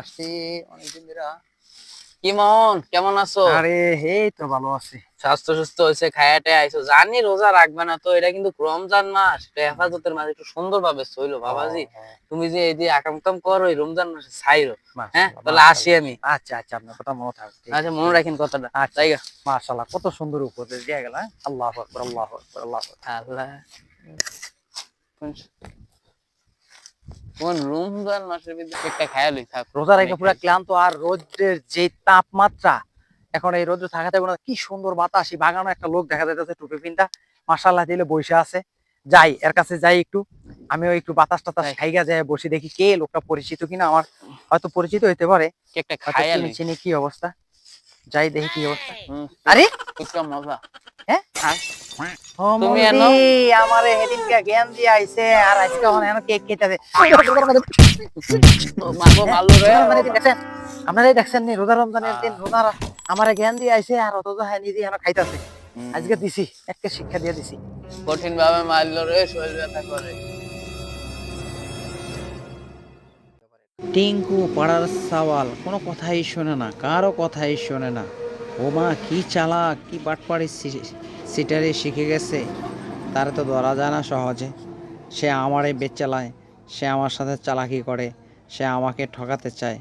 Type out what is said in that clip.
আসছি অনেকদিন ধরে। কি কেমন আছো? আরে এই তো ভালো আছি। স্বাস্থ্য সুস্থ হয়েছে খায়াটে আইছো। জানি রোজা রাখবে না তো এটা কিন্তু রমজান মাস। হেফাজতের মাঝে একটু সুন্দর ভাবে চইলো বাবাজি তুমি যে এই যে আকামকাম করো এই রমজান মাসে ছাইরো। হ্যাঁ তাহলে আসি আমি। আচ্ছা আচ্ছা আপনার কথা মনে থাকবে আচ্ছা মনে রাখেন কথাটা। আচ্ছা। মাশাআল্লাহ কত সুন্দর উপদেশ দিয়ে গেল হ্যাঁ? আল্লাহ আকবার আল্লাহ আকবার আল্লাহ আকবার। আল্লাহ। কোন- রমজান মাসের ভিতরে একটা খেয়ালই থাক। রোজা রেখে পুরো ক্লান্ত আর রোদের যে তাপমাত্রা এখন এই রোদ্র থাকাতে কোনো কি সুন্দর বাতাস। এই বাগানো একটা লোক দেখা যাইতেছে টুপি পিনটা মাশাআল্লাহ দিলে বসে আছে। যাই এর কাছে যাই একটু। আমিও একটু বাতাস টাতাস। খাইগা যায় বসে দেখি কে লোকটা পরিচিত কিনা। আমার হয়তো পরিচিত হইতে পারে। কি একটা খেয়ালই চিনি কি অবস্থা? যাই দেখি কি অবস্থা। আরে! মজা। হ্যাঁ? তুমি এনো? আমারে হেদিনকে জ্ঞান দিয়ে আইছে আর আজকে এখন এনো কেক কেটেছে মাগো ভালো রে। আপনারা দেখছেন নি রোজা রমজানের দিন রোজার আমারে জ্ঞান দিয়ে আইছে আর অত হ্যাঁ নিজে এনো খাইতাছে। আজকে দিছি একটা শিক্ষা দিয়ে দিছি। কঠিন ভাবে মারলো রে শরীর ব্যথা করে। টিঙ্কু পাড়ার সাওয়াল কোনো কথাই শোনে না কারও কথাই শোনে না। ও মা কি চালাক কি বাটপাড়ি সিটারে শিখে গেছে, তার তো ধরা যায় না সহজে। সে আমারে বেচালায়, সে আমার সাথে চালাকি করে, সে আমাকে ঠকাতে চায়।